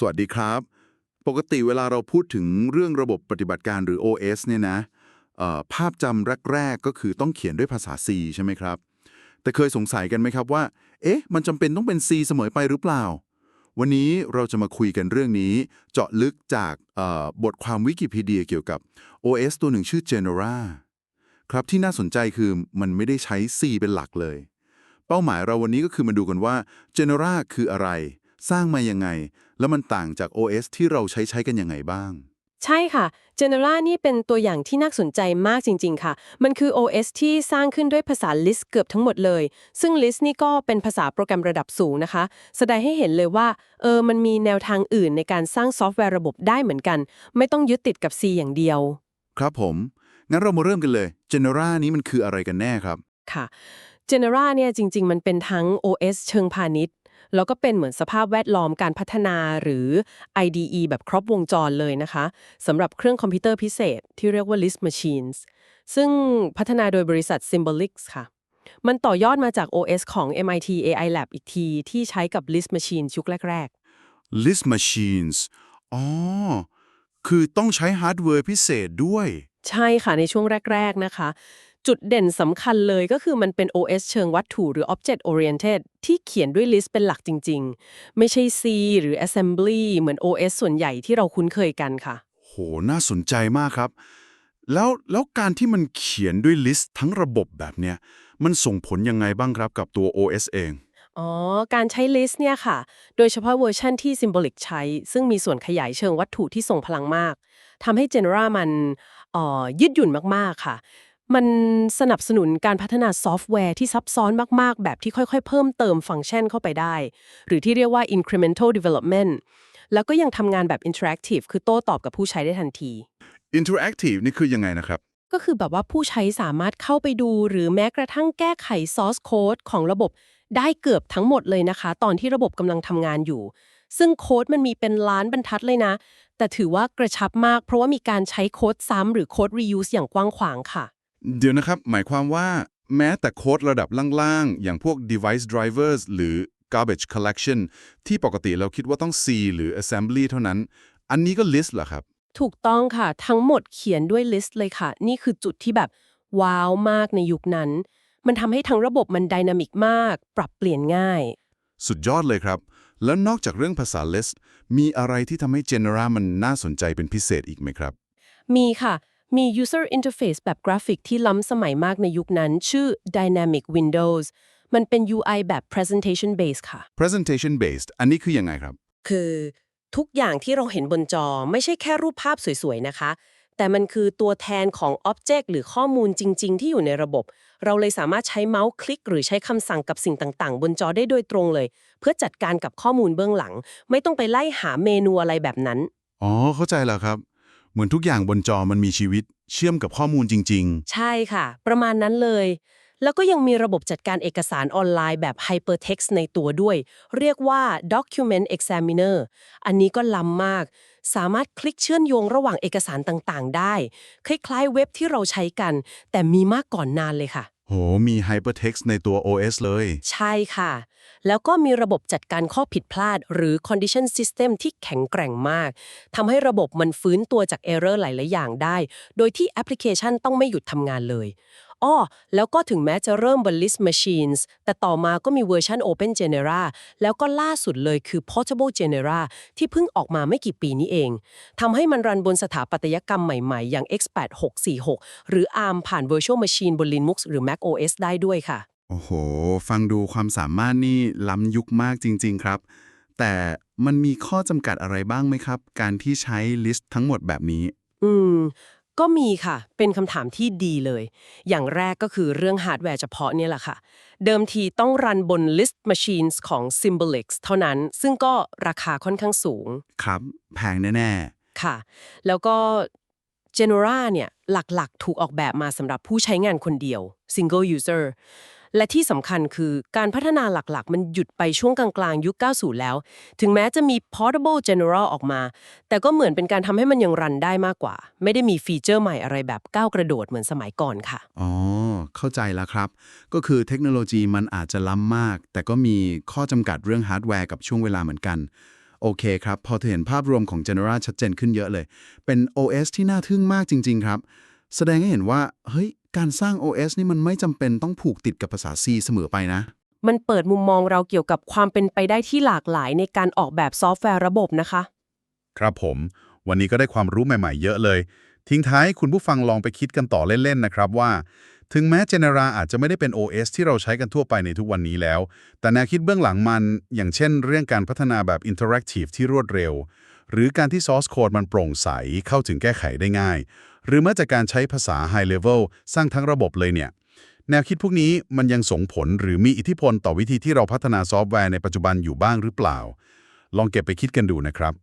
สวัสดีครับ ปกติเวลาเราพูดถึงเรื่องระบบปฏิบัติการหรือ OS เนี่ยนะภาพจำแรก ๆ ก็คือต้องเขียนด้วยภาษา C ใช่ไหมครับ แต่เคยสงสัยกันไหมครับว่า เอ๊ะ มันจำเป็นต้องเป็น C เสมอไปหรือเปล่า วันนี้เราจะมาคุยกันเรื่องนี้ เจาะลึกจากบทความวิกิพีเดียเกี่ยวกับ OS ตัวหนึ่งชื่อ Genera ครับที่น่าสนใจคือมันไม่ได้ใช้ C เป็นหลักเลย เป้าหมายเราวันนี้ก็คือมาดูกันว่า Genera คืออะไร สร้างมายังไง แล้วมันต่างจาก OS ที่เราใช้ใช้กันยังไงบ้าง ใช่ค่ะ Genera นี่เป็นตัวอย่างที่น่าสนใจมากจริง ๆ ค่ะ มันคือ OS ที่สร้างขึ้นด้วยภาษา Lisp เกือบทั้งหมดเลย ซึ่ง Lisp นี่ก็เป็นภาษาโปรแกรมระดับสูงนะคะ แสดงให้เห็นเลยว่า เออ มันมีแนวทางอื่นในการสร้างซอฟต์แวร์ระบบได้เหมือนกัน ไม่ต้องยึดติดกับ C อย่างเดียว ครับผม งั้นเรามาเริ่มกันเลย Genera นี้มันคืออะไรกันแน่ครับ ค่ะ Genera เนี่ยจริง ๆ มันเป็นทั้ง OS เชิงพาณิชย์ แล้วก็เป็นเหมือนสภาพแวดล้อมการพัฒนาหรือ IDE แบบครบวงจรเลยนะคะสำหรับเครื่องคอมพิวเตอร์พิเศษที่เรียกว่า Lisp Machines ซึ่งพัฒนาโดยบริษัท Symbolics ค่ะ มันต่อยอดมาจาก OS ของ MIT AI Lab อีกที ที่ใช้กับ Lisp Machines ยุคแรก List Machines อ๋อ คือต้องใช้ฮาร์ดแวร์พิเศษด้วยๆใช่ค่ะในช่วงแรก ๆ นะคะ จุดเด่นสำคัญเลยก็คือมันเป็น OS เชิงวัตถุหรือ Object Oriented ที่เขียนด้วย Lisp เป็นหลักจริง ๆ ไม่ใช่ C หรือ Assembly เหมือน OS ส่วนใหญ่ที่เราคุ้นเคยกันค่ะ โห น่าสนใจมากครับ แล้วแล้วการที่มันเขียนด้วย list ทั้งระบบแบบเนี้ย มันส่งผลยังไงบ้างครับกับตัว OS เอง อ๋อ การใช้ list เนี่ยค่ะ โดยเฉพาะเวอร์ชันที่ Symbolic ใช้ ซึ่งมีส่วนขยายเชิงวัตถุที่ส่งพลังมากทำให้ Genera มันเอ่อยืดหยุ่นมากๆค่ะ มันสนับสนุนการพัฒนาซอฟต์แวร์ที่ซับซ้อนมาก ๆ แบบที่ค่อย ๆ เพิ่มเติมฟังก์ชันเข้าไปได้ หรือที่เรียกว่า incremental development แล้วก็ยังทำงานแบบ interactive คือโต้ตอบกับผู้ใช้ได้ทันที Interactive นี่คือยังไงนะครับ ก็คือแบบว่าผู้ใช้สามารถเข้าไปดูหรือแม้กระทั่งแก้ไข source code ของระบบได้เกือบทั้งหมดเลยนะคะ ตอนที่ระบบกำลังทำงานอยู่ ซึ่งโค้ดมันมีเป็นล้านบรรทัดเลยนะ แต่ถือว่ากระชับมาก เพราะว่ามีการใช้โค้ดซ้ำหรือโค้ด reuse อย่างกว้างขวางค่ะ เดี๋ยวนะครับ หมายความว่าแม้แต่โค้ดระดับล่างๆ อย่างพวก device drivers หรือ garbage collection ที่ปกติเราคิดว่าต้อง C หรือ assembly เท่านั้น อันนี้ก็ list เหรอครับ ถูกต้องค่ะ ทั้งหมดเขียนด้วย list เลยค่ะ นี่คือจุดที่แบบ ว้าวมากในยุคนั้น มันทำให้ทั้งระบบมันดินามิกมาก ปรับเปลี่ยนง่าย สุดยอดเลยครับ แล้วนอกจากเรื่องภาษา list มีอะไรที่ทำให้ Genera มันน่าสนใจเป็นพิเศษอีกไหมครับ มีค่ะ มี user interface แบบกราฟิกที่ล้ำสมัยมากในยุคนั้น ชื่อ Dynamic Windows มันเป็น UI แบบ presentation based ค่ะ presentation based อันนี้คือยังไงครับ คือทุกอย่างที่เราเห็นบนจอไม่ใช่แค่รูปภาพสวยๆนะคะ แต่มันคือตัวแทนของ Object หรือข้อมูลจริง ๆ ที่อยู่ในระบบ เราเลยสามารถใช้เมาส์คลิก หรือใช้คำสั่งกับสิ่งต่าง ๆ บนจอได้โดยตรงเลย เพื่อจัดการกับข้อมูลเบื้องหลัง ไม่ต้องไปไล่หาเมนูอะไรแบบนั้น อ๋อ เข้าใจแล้วครับเห มือนทุกอย่างบนจอมันมีชีวิต เชื่อมกับข้อมูลจริง ใช่ค่ะ ประมาณนั้นเลย แล้วก็ยังมีระบบจัดการเอกสารออนไลน์แบบ Hypertext ในตัวด้วย เรียกว่า Document Examiner อันนี้ก็ล้ำมาก สามารถคลิกเชื่อมโยงระหว่างเอกสารต่างๆ ได้ คล้ายๆ เว็บที่เราใช้กัน แต่มีมากก่อนนานเลยค่ะ ๆ โห มี hypertext ในตัว OS เลย ใช่ค่ะ แล้วก็มีระบบจัดการข้อผิดพลาด หรือ condition system ที่แข็งแกร่งมากทำให้ระบบมันฟื้นตัวจาก error หลาย ๆ อย่างได้ โดยที่แอปพลิเคชันต้องไม่หยุดทำงานเลยอ้อแล้วก็ถึงแม้จะเริ่มบน list machines แต่ต่อมาก็มีเวอร์ชัน Open Genera แล้วก็ล่าสุดเลยคือ Portable Genera ที่เพิ่งออกมาไม่กี่ปีนี้เอง ทำให้มันรันบนสถาปัตยกรรมใหม่ๆ อย่าง x8646 หรือ ARM ผ่าน Virtual Machine บน Linux หรือ Mac OS ได้ด้วยค่ะ โอ้โห ฟังดูความสามารถนี่ล้ำยุคมากจริง ๆ ครับ แต่มันมีข้อจำกัดอะไรบ้างไหมครับ การที่ใช้ list ทั้งหมดแบบนี้ อืม ก็มีค่ะ เป็นคำถามที่ดีเลย อย่างแรกก็คือเรื่องฮาร์ดแวร์เฉพาะเนี่ยแหละค่ะ เดิมทีต้องรันบน list machines ของ Symbolic เท่านั้น ซึ่งก็ราคาค่อนข้างสูง ครับ แพงแน่ค่ะ แล้วก็ Genera เนี่ยหลักๆ ถูกออกแบบมาสำหรับผู้ใช้งานคนเดียว single user และที่สำคัญคือการพัฒนาหลักๆ มันหยุดไปช่วงกลางๆ ยุค 90 แล้ว ถึงแม้จะมี Portable General ออกมา แต่ก็เหมือนเป็นการทำให้มันยังรันได้มากกว่า ไม่ได้มีฟีเจอร์ใหม่อะไรแบบก้าวกระโดดเหมือนสมัยก่อนค่ะ อ๋อ เข้าใจแล้วครับ ก็คือเทคโนโลยีมันอาจจะล้ำมาก แต่ก็มีข้อจำกัดเรื่องฮาร์ดแวร์กับช่วงเวลาเหมือนกันโอเคครับ พอเธอเห็นภาพรวมของ Genera ชัดเจนขึ้นเยอะเลย เป็น OS ที่น่าทึ่งมากจริง ๆ ครับ แสดงให้เห็นว่า เฮ้ย การสร้าง OS นี่มันไม่จำเป็นต้องผูกติดกับภาษา C เสมอไปนะ มันเปิดมุมมองเราเกี่ยวกับความเป็นไปได้ที่หลากหลายในการออกแบบซอฟต์แวร์ระบบนะคะ ครับผม วันนี้ก็ได้ความรู้ใหม่ๆ เยอะเลย ทิ้งท้ายให้คุณผู้ฟังลองไปคิดกันต่อเล่นๆนะครับว่า ถึงแม้ Genera อาจจะไม่ได้เป็น OS ที่เราใช้กันทั่วไปในทุกวันนี้แล้ว แต่แนวคิดเบื้องหลังมันอย่างเช่น เรื่องการพัฒนาแบบ Interactive ที่รวดเร็ว หรือการที่ Source Code มันโปร่งใสเข้าถึงแก้ไขได้ง่าย หรือแม้แต่การใช้ภาษา High Level สร้างทั้งระบบเลยเนี่ย แนวคิดพวกนี้มันยังส่งผลหรือมีอิทธิพลต่อวิธีที่เราพัฒนาซอฟต์แวร์ในปัจจุบันอยู่บ้างหรือเปล่า ลองเก็บไปคิดกันดูนะครับ